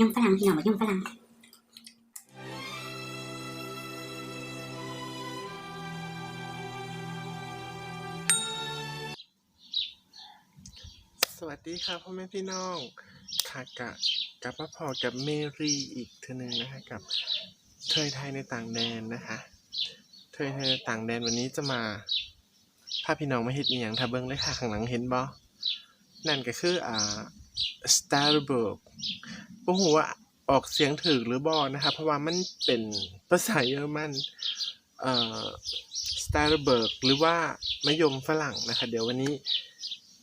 ย่อมฝรั่งพี่น้องย่อมฝรั่งสวัสดีค่ะพ่อแม่พี่น้องค่ะกะกับมาพอกับเมรีอีกเทอหนึงนะคะกับเทยไทยในต่างแดนนะคะเทยไทยในต่างแดนวันนี้จะมาพาพี่น้องมาเฮ็ดอีหยังถ้าเบิ่งเลยค่ะข้างหลังเห็นบ่นั่นก็คืออ่า Starbuck บ่ ฮู้ว่าออกเสียงถูกหรือบ่นะคะเพราะว่ามันเป็นภาษาเยอรมันเอ่อ Starbuck หรือว่ามะยมฝรั่งนะคะ เดี๋ยววันนี้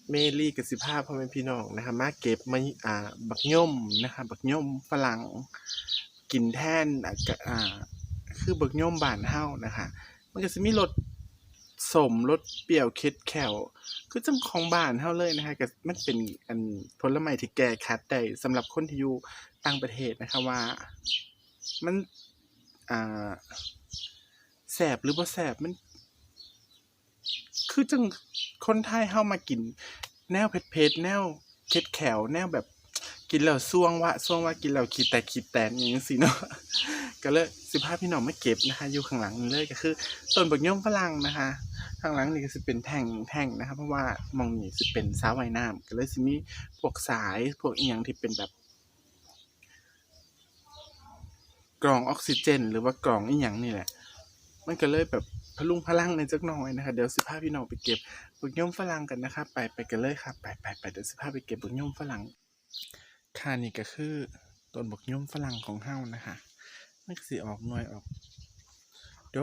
เมลี่กับสิภาพ่อแม่พี่น้องนะคะมาเก็บมาอ่าบักย่อมนะคะบักย่อมฝรั่งกินแทนอะกะอ่าคือบักย่อมบานเฮานะคะ มันก็จะมีรส สมรสเปรี้ยวเค็ดแขวคือจังของบ้านเฮาเลยนะคะก็มันเป็นอันผลไม้ที่แก้คัดได้สำหรับคนที่อยู่ต่างประเทศนะคะว่า มันอ่าแสบหรือบ่แสบมัน คือจังคนไทยเฮามากิน แนวเผ็ดๆแนวเค็ดแขวแนวแบบกินแล้วซ่วงวะซ่วงว่ากินแล้วขี้แตกขี้แตนอย่างนี้สิเนาะก็เลยสิพาพี่น้องมาเก็บนะคะ อยู่ข้างหลังเลยก็คือต้นบักย่อมฝรั่งนะคะ ข้างหลังนี่ก็สิเป็นแท่งแท่งนะคะเพราะว่ามองนี่สิเป็นสาวว่ายน้ำก็เลยสิมีพวกสายพวกอีหยังที่เป็นแบบกล่องออกซิเจน หรือว่ากล่องอีหยังนี่แหละ มันก็เลยแบบพลุงพลังในจักหน่อยนะคะเดี๋ยวสิพาพี่น้องไปเก็บบักย่อมฝรั่งกันนะคะ ไปไปกันเลยค่ะ ไปไปไปเดี๋ยวสิพาไปเก็บบักย่อมฝรั่งค่ะนี่ก็คือต้นบักย่อมฝรั่งของเฮานะคะมันก็สิออกหน่วยออก ด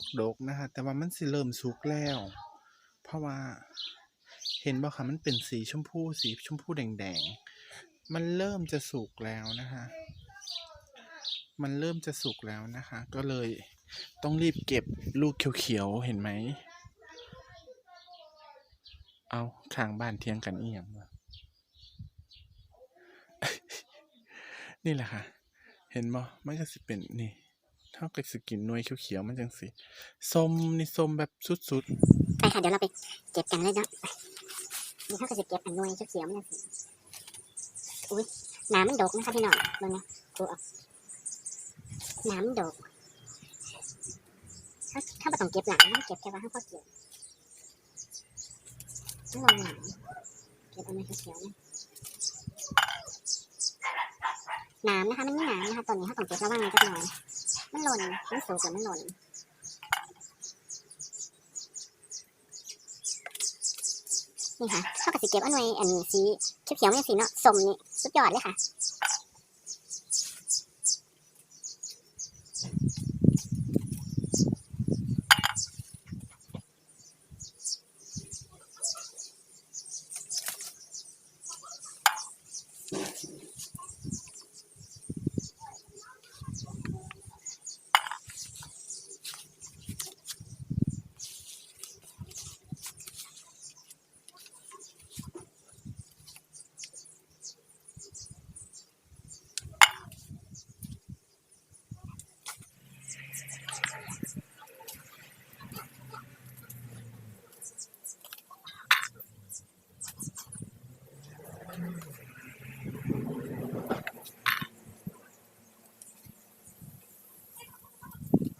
กดกนะคะแต่ว่ามันสิเริ่มสุกแล้ว เพราะว่าเห็นบ่คะมันเป็นสีชมพูสีชมพูแดงๆ มันเริ่มจะสุกแล้วนะคะมันเริ่มจะสุกแล้วนะคะ ก็เลยต้องรีบเก็บลูกเขียวๆเห็นไหม เอาข้างบ้านเทียงกันอีหยังนี่แหละค่ะ เห็นบ่มันก็สิเป็นนี่ เท่ากับสกินหน่วยเขียวๆมันจังสิส้มนี่ส้มแบบสุดไปค่ะเดี๋ยวเราไปเก็บกันเลยเนาะนี่เขาก็จะเก็บอันนวยเขียวๆมันสิอุ้ยน้ำมันดกนะคะพี่น้องเบิ่งนะดูออกน้ำดกถ้าถ้าไม่ต้องเก็บหลังมันเก็บแค่ว่าให้พอเก็บไม่ลงหลังเก็บอันนวยเขียวๆนะน้ำนะคะมันมีน้ำนะคะตอนนี้เขาต้องเก็บระวังนิดหน่อย มันหล่นมันสูงกว่ามันหล่นนี่ค่ะเท่ากับสีเก็บอันหน่วยอันสีเขียวๆไม่สีเนาะสมนี่สุดยอดเลยค่ะ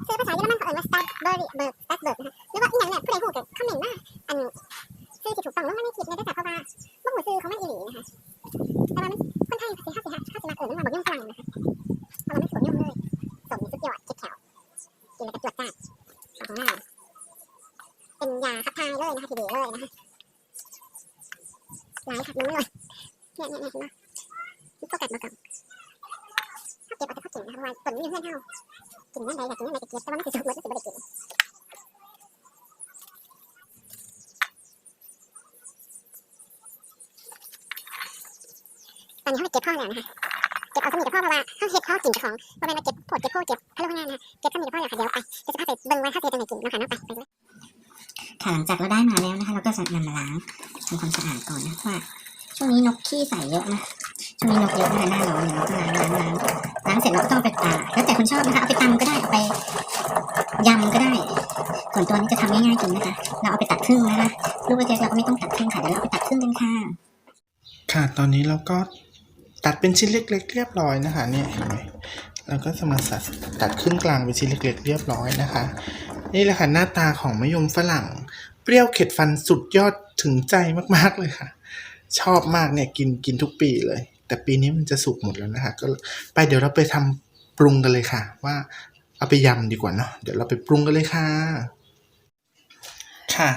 คือภาษาเยอรมันเขาเอ่ยว่า Starbury เบิร์กนะคะหรือว่าอีหยังเนี่ยผู้ใดพูดกับคอมเมนต์มาอันชื่อที่ถูกต้องลงมาในคลิปเนี่ยได้จากเพราะว่าบ่หูซื้อของมันอีหลีนะคะแต่ว่ามันคนไทยสิฮักสิฮักฮักสิมาเอ่ยมันมาบอกย่อมฝรั่งนะคะเพราะว่ามันสมย่อมเลยสมสุดยอดเจ็บแถวกินแล้วก็จวดจ้าดเอาของหน้าเป็นยาขับถ่ายเลยนะคะทีเดียวเลยนะคะหลายขับนู้นเลยเนี่ยเนี่ยเนี่ยเห็นไหมมันโฟกัสมาก่อนเก็บเอาแต่ข้าวกินนะคะเพราะว่าต้นนี้เพื่อนเฮากินนั่นใดอยากกินนั่นใดก็เก็บแต่ว่ามันสิสุกหมดมันสิบ่ได้กิน ตอนนี้เขาเก็บพ่อแล้วนะคะเก็บเอาสมีกับพ่อเพราะว่าเขาเฮ็ดพ่อกินเจ้าของเพราะมันมาเก็บโพดเก็บโพดเก็บพะโล้งานนะคะเก็บสมีกับพ่อแล้วค่ะเดี๋ยวไปจะสภาพไปเบิ่งว่าเขาเฮ็ดจังไดกินเนาะค่ะเนาะไปไปเลยค่ะหลังจากเราได้มาแล้วนะคะ เราก็จะนำมาล้างทำความสะอาดก่อนนะเพราะว่าช่วงนี้นกขี้ใส่เยอะนะช่วงนี้นกเยอะนะคะหน้าร้อนเราก็ล้างล้างล้างล้างเสร็จเราก็ต้องเอาไปตากแล้วแต่คุณชอบนะคะเอาไปตำก็ได้เอาไปยำก็ได้ส่วนตัวนี้จะทำง่ายๆกินนะคะเราเอาไปตัดครึ่งนะคะลูกเล็กๆเราก็ไม่ต้องตัดครึ่งค่ะเดี๋ยวเราเอาไปตัดครึ่งกันค่ะๆค่ะตอนนี้เราก็ ตัดเป็นชิ้นเล็ก ๆ เรียบร้อยนะคะเนี่ยเห็นไหมแล้วก็จะมาสัดตัดครึ่งกลางเป็นชิ้นเล็ก ๆ เรียบร้อยนะคะ นี่แหละค่ะหน้าตาของมะยมฝรั่ง เปรี้ยวเข็ดฟันสุดยอดถึงใจมากๆเลยค่ะ ชอบมากเนี่ยกินกินทุกปีเลย แต่ปีนี้มันจะสุกหมดแล้วนะคะ ก็ไปเดี๋ยวเราไปทำปรุงกันเลยค่ะ ว่าเอาไปยำดีกว่าเนาะเดี๋ยวเราไปปรุงกันเลยค่ะ ค่ะ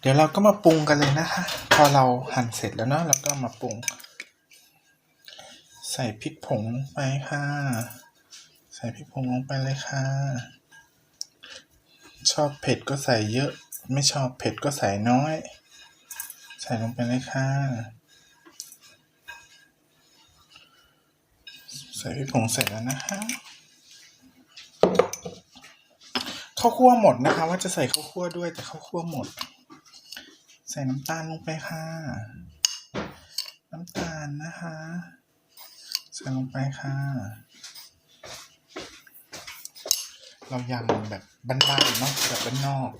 เดี๋ยวเราก็มาปรุงกันเลยนะคะ พอเราหั่นเสร็จแล้วเนาะเราก็มาปรุง ใส่พริกผงลงไปค่ะ ใส่พริกผงลงไปเลยค่ะ ชอบเผ็ดก็ใส่เยอะ ไม่ชอบเผ็ดก็ใส่น้อย ใส่ลงไปเลยค่ะ ใส่พริกผงเสร็จแล้วนะคะข้าวคั่วหมดนะคะ ว่าจะใส่ข้าวคั่วด้วยแต่ข้าวคั่วหมด ใส่น้ำตาลลงไปค่ะ น้ำตาลนะคะ ใส่ลงไปค่ะ เรายำแบบบ้านๆเนาะแบบบ้านนอก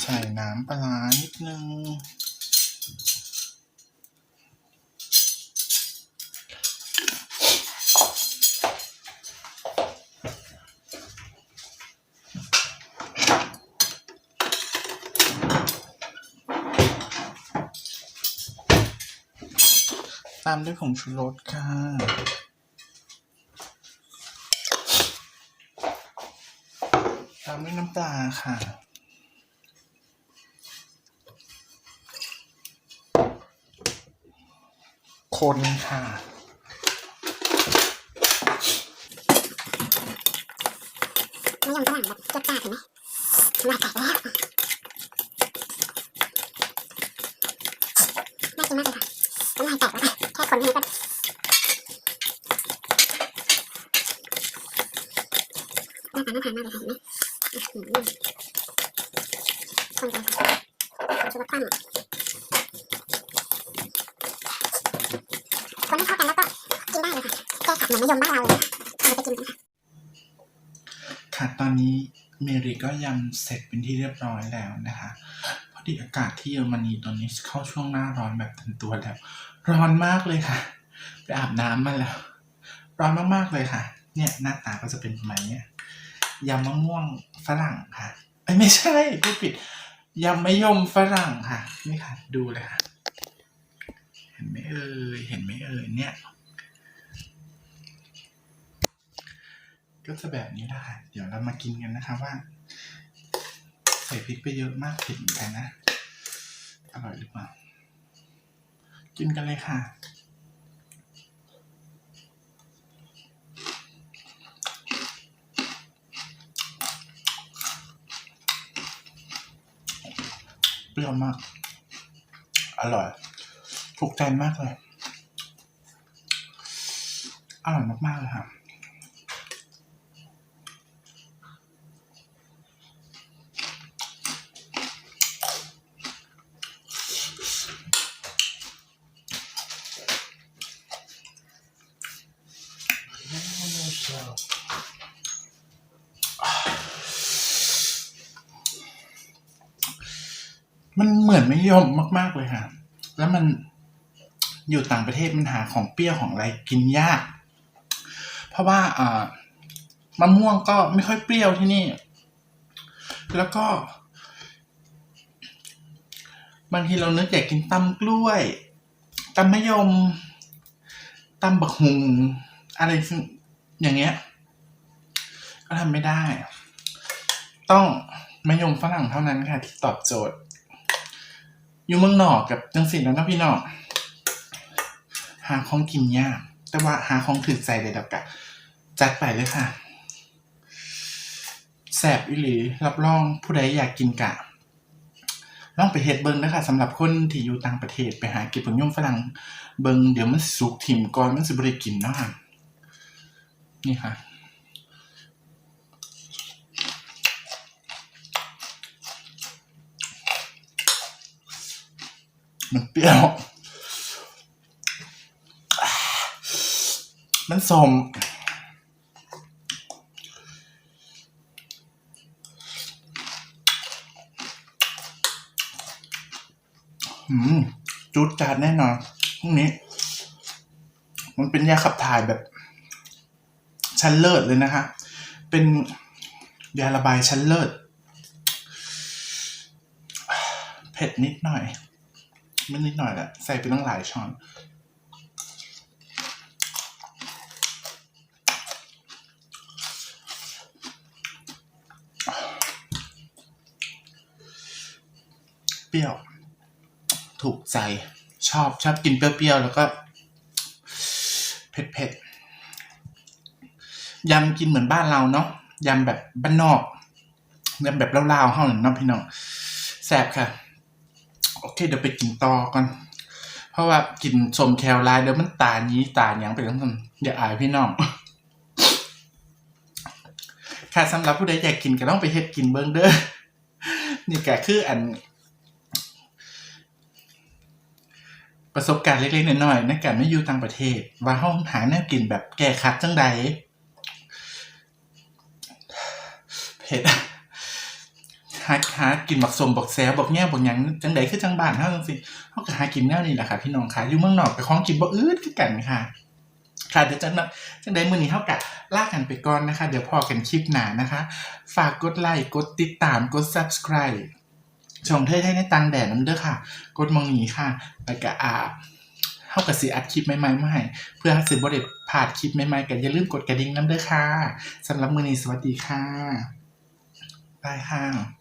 ใส่น้ำปลาร้านิดนึง ตามด้วยผงชูรสค่ะ ตามด้วยน้ำปลาค่ะ คนค่ะมะยมฝรั่งแบบเจดจ้าดเห็นไหมน้ำลาแตกแล้วน่ากินมากเลยค่ะน้ำลายแตกแล้วค่ะ แค่คนแค่นี้ก็หน้าตานน่าทานมากเลยค่ะเห็นไหมคนกันค่ะชุบคว่ำคนให้เข้ากันแล้วก็กินได้เลยค่ะแก้ขัดเหมือนมะยมบ้านเราเลยค่ะเอาไปกินกันค่ะค่ะตอนนี้เมรีก็ยำเสร็จเป็นที่เรียบร้อยแล้วนะคะพอดีอากาศที่เยอรมนีตอนนี้เข้าช่วงหน้าร้อนแบบเต็มตัวแล้ว ร้อนมากเลยค่ะ ไปอาบน้ำมาแล้ว ร้อนมากๆเลยค่ะ เนี่ยหน้าตาก็จะเป็นประมาณนี้ยำมะม่วงฝรั่งค่ะเอ้ไม่ใช่พูดผิดยำมะยมฝรั่งค่ะ นี่ค่ะ ดูเลยค่ะ เห็นไหมเอ่ยเห็นไหมเอ่ยเนี่ย ก็จะแบบนี้ละค่ะเดี๋ยวเรามากินกันนะคะว่า ใส่พริกไปเยอะมากเผ็ดเหมือนกันนะ อร่อยหรือเปล่า กินกันเลยค่ะ เปรี้ยวมาก อร่อยถูกใจมากเลย อร่อยมากๆเลยค่ะ นเหมือนไม่ยอมมาก ๆ เลยค่ะ แล้วมันอยู่ต่างประเทศมันหาของเปรี้ยวของอะไรกินยาก เพราะว่าอ่ามะม่วงก็ไม่ค่อยเปรี้ยวที่นี่ แล้วก็ บางทีเรานึกอยากกินตำกล้วยตำมะยมตำบักหุงอะไรอย่างเงี้ย ก็ทำไม่ได้ ต้องมะยมฝรั่งเท่านั้นค่ะที่ตอบโจทย์ อยู่เมืองนอกกับจังสิแล้วนะพี่น้องหาของกินยาก แต่ว่าหาของถือใจเลยดอกกะจัดไปเลยค่ะแสบอิหลีรับรองผู้ใดอยากกินกะลองไปเฮ็ดเบิงนะคะสำหรับคนที่อยู่ต่างประเทศไปหากินผลย่อมฝรั่งเบิงเดี๋ยวมันสุกถิ่มก่อนมันสิบริกินเนาะค่ะนี่ค่ะ มันเปรี้ยว มันสมอืมจุดจานแน่นอนพรุ่งนี้ มันเป็นยาขับถ่ายแบบ ชั้นเลิศเลยนะคะ เป็นยาระบายชั้นเลิศ เผ็ดนิดหน่อย ไม่นิดหน่อยแหละใส่ไปตั้งหลายช้อนเปรี้ยว ถูกใจชอบชอบกินเปรี้ยวๆแล้วก็ เผ็ดๆยำกินเหมือนบ้านเราเนาะยำแบบบ้านนอกยำแบบเล่าวๆเฮาเนาะพี่น้องแซ่บค่ะ โอเคเดี๋ยวไปกินต่อก่อน เพราะว่ากินสมแคลลายเดี๋ยวมันตานี้ตาหยังไปทั้งนั้นอย่าอายพี่น้อง ค่ะสำหรับผู้ใดอยากกินก็ต้องไปเฮ็ดกินเบิ่งเด้อ นี่ก็คืออัน ประสบการณ์เล็กๆน้อยๆในการไม่อยู่ต่างประเทศ ว่าห้องหาแนวกินแบบแก้คัดจังใดเผ็ด หากินบักสมบักแซวบักแง่บักหยังจังใดคือจังบ้านเฮาจังซี่เฮาก็หากินแนวนี้แหละค่ะพี่น้องค่ะอยู่เมืองนอกไปของกินบ่อืดคือกันค่ะค่ะเดี๋ยวจังนั้นจังใดมื้อนี้เฮากะลากันไปก่อนนะคะ เดี๋ยวพอกันคลิปหน้านะคะ ฝากกดไลค์กดติดตามกด Subscribe ช่องเทยไทยในตังแดดน้ำเด้อค่ะ กดมองนี้ค่ะแล้วก็อ่าเฮากับสิอัดคลิปใหม่ๆมาให้เพื่อสิบ่ได้พลาดคลิปใหม่ๆกันอย่าลืมกดกระดิ่งน้ำเด้อค่ะสำหรับมื้อนี้สวัสดีค่ะบายค่ะ